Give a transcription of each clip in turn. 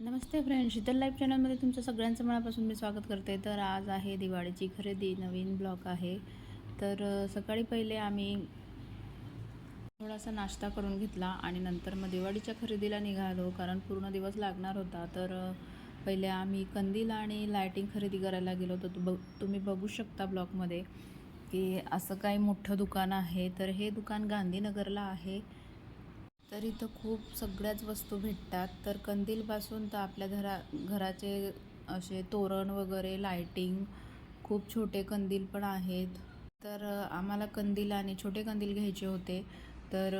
नमस्ते friend Sheetal life चॅनलमध्ये तुमचं सगळ्यांचं मनापासून मी स्वागत करते. तर आज आहे दिवाळीची खरेदी नवीन ब्लॉक आहे. तर सकाळी पहिले आम्ही थोडासा नाश्ता करून घेतला आणि नंतर मग दिवाळीच्या खरेदीला निघालो कारण पूर्ण दिवस लागणार होता. तर पहिले आम्ही कंदील आणि लायटिंग खरेदी करायला गेलो तर तु बघ तुम्ही बघू शकता ब्लॉकमध्ये की असं काही मोठं दुकान आहे. तर हे दुकान गांधीनगरला आहे. तर इथं खूप सगळ्याच वस्तू भेटतात. तर कंदीलपासून तर आपल्या घरा घराचे असे तोरण वगैरे लायटिंग खूप छोटे कंदील पण आहेत. तर आम्हाला कंदील आणि छोटे कंदील घ्यायचे होते. तर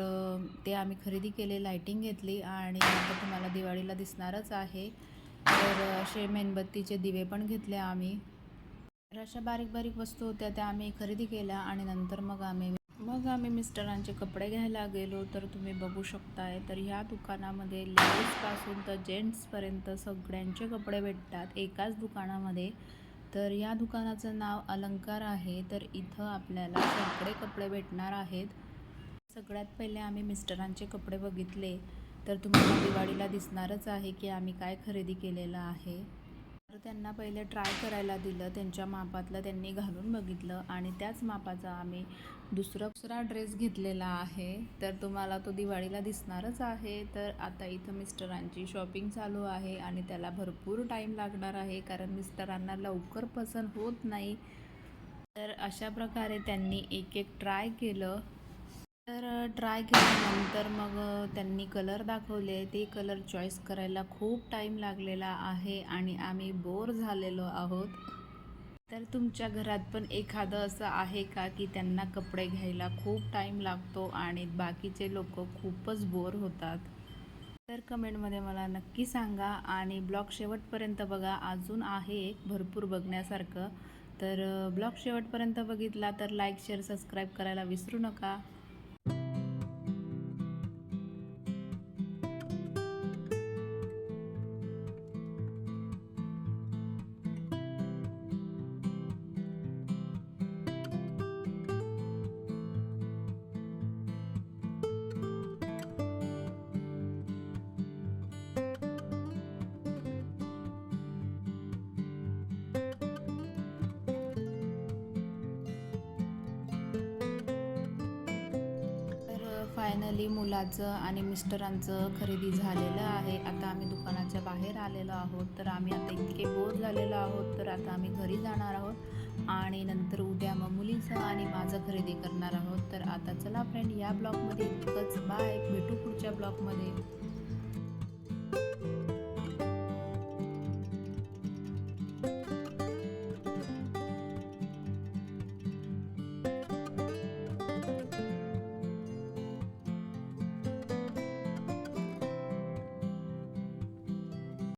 ते आम्ही खरेदी केले लायटिंग घेतली आणि आता तुम्हाला दिवाळीला दिसणारच आहे. तर असे मेणबत्तीचे दिवे पण घेतले आम्ही. तर अशा बारीक बारीक वस्तू होत्या त्या आम्ही खरेदी केल्या आणि नंतर मग आम्ही मग आम्ही मिस्टरांचे कपडे घ्यायला गेलो तर तुम्ही बघू शकताय तर ह्या दुकानामध्ये लेडीजपासून तर जेंट्सपर्यंत सगळ्यांचे कपडे भेटतात एकाच दुकानामध्ये. तर या दुकानाचं नाव अलंकार आहे तर इथं आपल्याला सगळे कपडे भेटणार आहेत. सगळ्यात पहिले आम्ही मिस्टरांचे कपडे बघितले तर तुम्हाला दिवाळीला दिसणारच आहे की आम्ही काय खरेदी केलेलं आहे. त्यांना पहिले ट्राय करायला दिलं. त्यांच्या मापातलं त्यांनी घालून बघितलं आणि त्याच मापाचा आम्ही दुसरा दुसरा ड्रेस घेतलेला आहे. तर तुम्हाला तो दिवाळीला दिसणारच आहे. तर आता इथं मिस्टरांची शॉपिंग चालू आहे आणि त्याला भरपूर टाईम लागणार आहे कारण मिस्टरांना लवकर पसंत होत नाही. तर अशा प्रकारे त्यांनी एक एक ट्राय केलं. तर ट्राय केल्यानंतर मग त्यांनी कलर दाखवले. ते कलर चॉईस करायला खूप टाईम लागलेला आहे आणि आम्ही बोर झालेलो आहोत. तर तुमच्या घरात पण एखादं असं आहे का की त्यांना कपडे घ्यायला खूप टाईम लागतो आणि बाकीचे लोक खूपच बोर होतात? तर कमेंटमध्ये मला नक्की सांगा आणि ब्लॉग शेवटपर्यंत बघा. अजून आहे एक भरपूर बघण्यासारखं. तर ब्लॉग शेवटपर्यंत बघितला तर लाईक शेअर सबस्क्राईब करायला विसरू नका. फायनली मुलाचं आणि मिस्टरांचं खरेदी झालेलं आहे. आता आम्ही दुकानाच्या बाहेर आलेलो आहोत. तर आम्ही आता इतके बोर झालेलो आहोत. तर आता आम्ही घरी जाणार आहोत. आणि नंतर उद्या मग मुलीचं आणि माझं खरेदी करणार आहोत. तर आता चला फ्रेंड या ब्लॉगमध्ये इतकंच. बाय भेटू पुढच्या ब्लॉगमध्ये.